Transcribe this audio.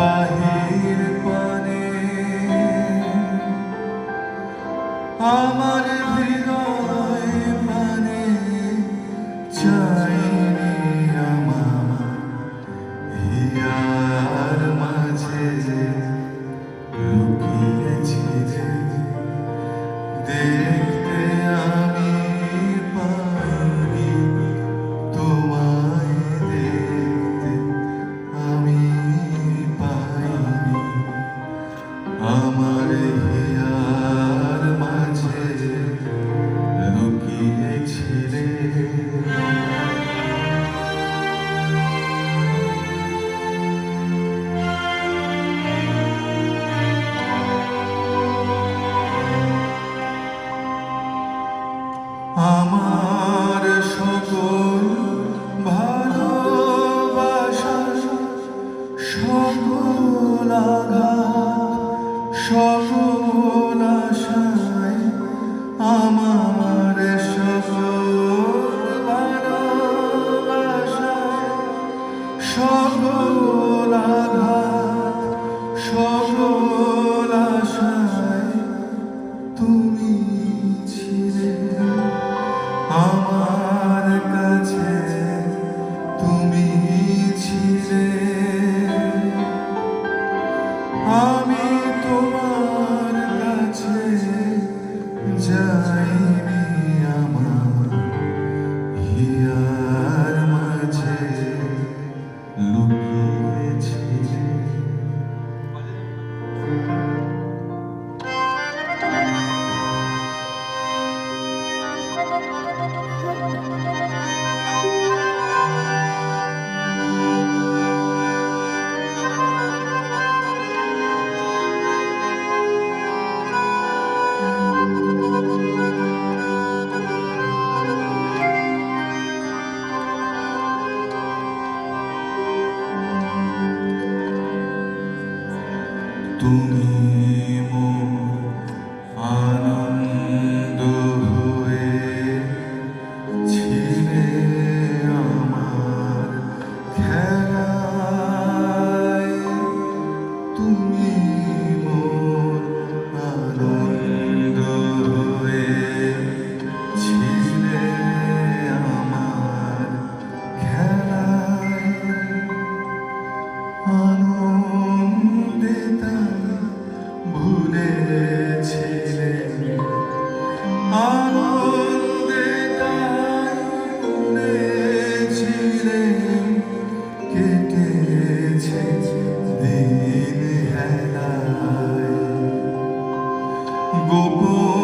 বাহির পা আমার সকল ভালোবাসা সকল আঘাত সকল আশায় আমার সকল ভালোবাসা time. তুমি бо Бог.